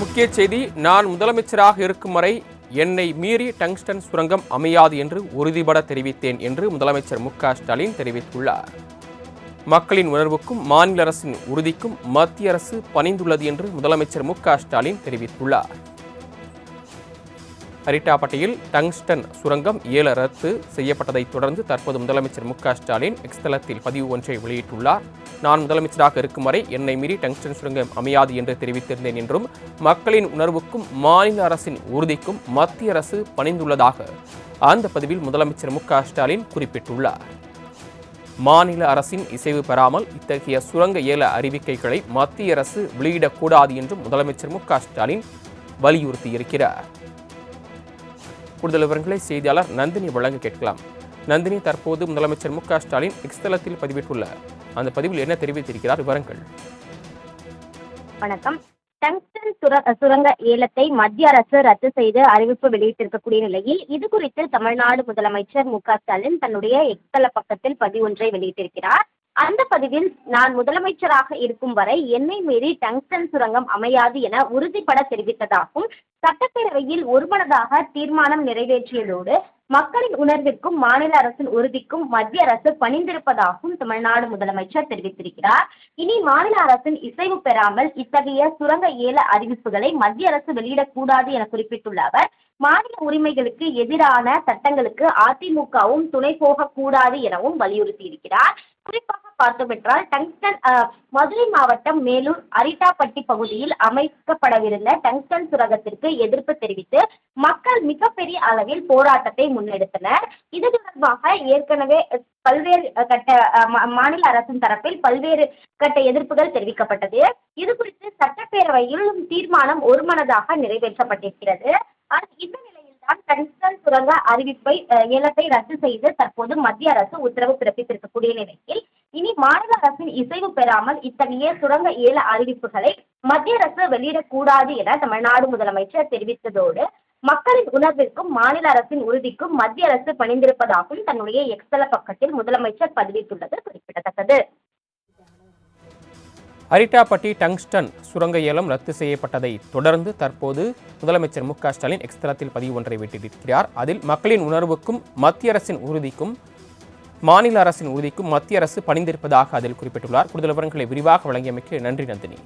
முக்கிய செய்தி நான் முதலமைச்சராக இருக்கும் வரை என்னை மீறி டங்ஸ்டன் சுரங்கம் அமையாது என்று உறுதிபட தெரிவித்தேன் என்று முதலமைச்சர் மு க ஸ்டாலின் தெரிவித்துள்ளார். மக்களின் உணர்வுக்கும் மாநில அரசின் உறுதிக்கும் மத்திய அரசு பணிந்துள்ளது என்று முதலமைச்சர் மு க ஸ்டாலின் தெரிவித்துள்ளார். அரிட்டாப்பட்டியில் டங்ஸ்டன் சுரங்கம் ஏல ரத்து செய்யப்பட்டதைத் தொடர்ந்து தற்போது முதலமைச்சர் மு க ஸ்டாலின் எக்ஸ்தலத்தில் பதிவு ஒன்றை வெளியிட்டுள்ளார். நான் முதலமைச்சராக இருக்கும் வரை என்னை மீறி டங்ஸ்டன் சுரங்கம் அமையாது என்று தெரிவித்திருந்தேன் என்றும் மக்களின் உணர்வுக்கும் மாநில அரசின் உறுதிக்கும் மத்திய அரசு பணிந்துள்ளதாக அந்த பதிவில் முதலமைச்சர் மு க ஸ்டாலின் குறிப்பிட்டுள்ளார். மாநில அரசின் இசைவு பெறாமல் இத்தகைய சுரங்க ஏல அறிவிக்கைகளை மத்திய அரசு வெளியிடக்கூடாது என்றும் முதலமைச்சர் மு க ஸ்டாலின் வலியுறுத்தியிருக்கிறார். கூடுதல் விவரங்களை செய்தியாளர் நந்தினி வழங்க கேட்கலாம். நந்தினி தற்போது முதலமைச்சர் மு க ஸ்டாலின் எக்ஸ் தளத்தில் பதிவிட்டுள்ள. அந்த பதிவில் என்ன தெரிவித்திருக்கிறார் விவரங்கள்? வணக்கம். டங்ஸ்டன் சுர- சுரங்க ஏலத்தை மத்திய அரசு ரத்து செய்து அறிவிப்பு வெளியிட்டிருக்கக்கூடிய நிலையில் இது குறித்து தமிழ்நாடு முதலமைச்சர் மு க ஸ்டாலின் தன்னுடைய எக்ஸ்தல பக்கத்தில் பதிவொன்றை வெளியிட்டிருக்கிறார். அந்த பதிவில் நான் முதலமைச்சராக இருக்கும் வரை என்னை மீறி டங்ஸ்டன் சுரங்கம் அமையாது என உறுதிபட தெரிவித்ததாகவும் சட்டப்பேரவையில் ஒருமனதாக தீர்மானம் நிறைவேற்றியதோடு மக்களின் உணர்விற்கும் மாநில அரசின் உறுதிக்கும் மத்திய அரசு பணிந்திருப்பதாகவும் தமிழ்நாடு முதலமைச்சர் தெரிவித்திருக்கிறார். இனி மாநில அரசின் இசைவு பெறாமல் இத்தகைய சுரங்க ஏல அறிவிப்புகளை மத்திய அரசு வெளியிடக்கூடாது என குறிப்பிட்டுள்ள அவர் மாநில உரிமைகளுக்கு எதிரான சட்டங்களுக்கு அதிமுகவும் துணை போகக்கூடாது எனவும் வலியுறுத்தியிருக்கிறார். குறிப்பாக பார்த்தோமென்றால் டங்ஸ்டன் மதுரை மாவட்டம் மேலூர் அரிட்டாப்பட்டி பகுதியில் அமைக்கப்படவிருந்த டங்ஸ்டன் சுரங்கத்திற்கு எதிர்ப்பு தெரிவித்து மக்கள் மிகப்பெரிய அளவில் போராட்டத்தை முன்னெடுத்தனர். இது தொடர்பாக ஏற்கனவே பல்வேறு கட்ட மாநில அரசின் தரப்பில் பல்வேறு கட்ட எதிர்ப்புகள் தெரிவிக்கப்பட்டது. இது குறித்து சட்டப்பேரவையில் தீர்மானம் ஒருமனதாக நிறைவேற்றப்பட்டிருக்கிறது. இந்த நிலை டங்ஸ்டன் சுரங்க அறிவிப்பை ஏலத்தை ரத்து செய்து தற்போது மத்திய அரசு உத்தரவு பிறப்பித்திருக்கக்கூடிய நிலையில் இனி மாநில அரசின் இசைவு பெறாமல் இத்தகைய சுரங்க ஏல அறிவிப்புகளை மத்திய அரசு வெளியிடக்கூடாது என தமிழ்நாடு முதலமைச்சர் தெரிவித்ததோடு மக்களின் உணர்விற்கும் மாநில அரசின் உறுதிக்கும் மத்திய அரசு பணிந்திருப்பதாகவும் தன்னுடைய எக்ஸல பக்கத்தில் முதலமைச்சர் பதிவிட்டுள்ளது குறிப்பிடத்தக்கது. அரிட்டாப்பட்டி டங்ஸ்டன் சுரங்க ஏலம் ரத்து செய்யப்பட்டதை தொடர்ந்து தற்போது முதலமைச்சர் மு க ஸ்டாலின் எக்ஸ்தலத்தில் பதிவு ஒன்றை விட்டிருக்கிறார் அதில் மக்களின் உணர்வுக்கும் மத்திய அரசின் உறுதிக்கும் மாநில அரசின் உறுதிக்கும் மத்திய அரசு பணிந்திருப்பதாக அதில் குறிப்பிட்டுள்ளார். கூடுதல் விவரங்களை விரிவாக வழங்கியமைக்கு நன்றி நந்தினி.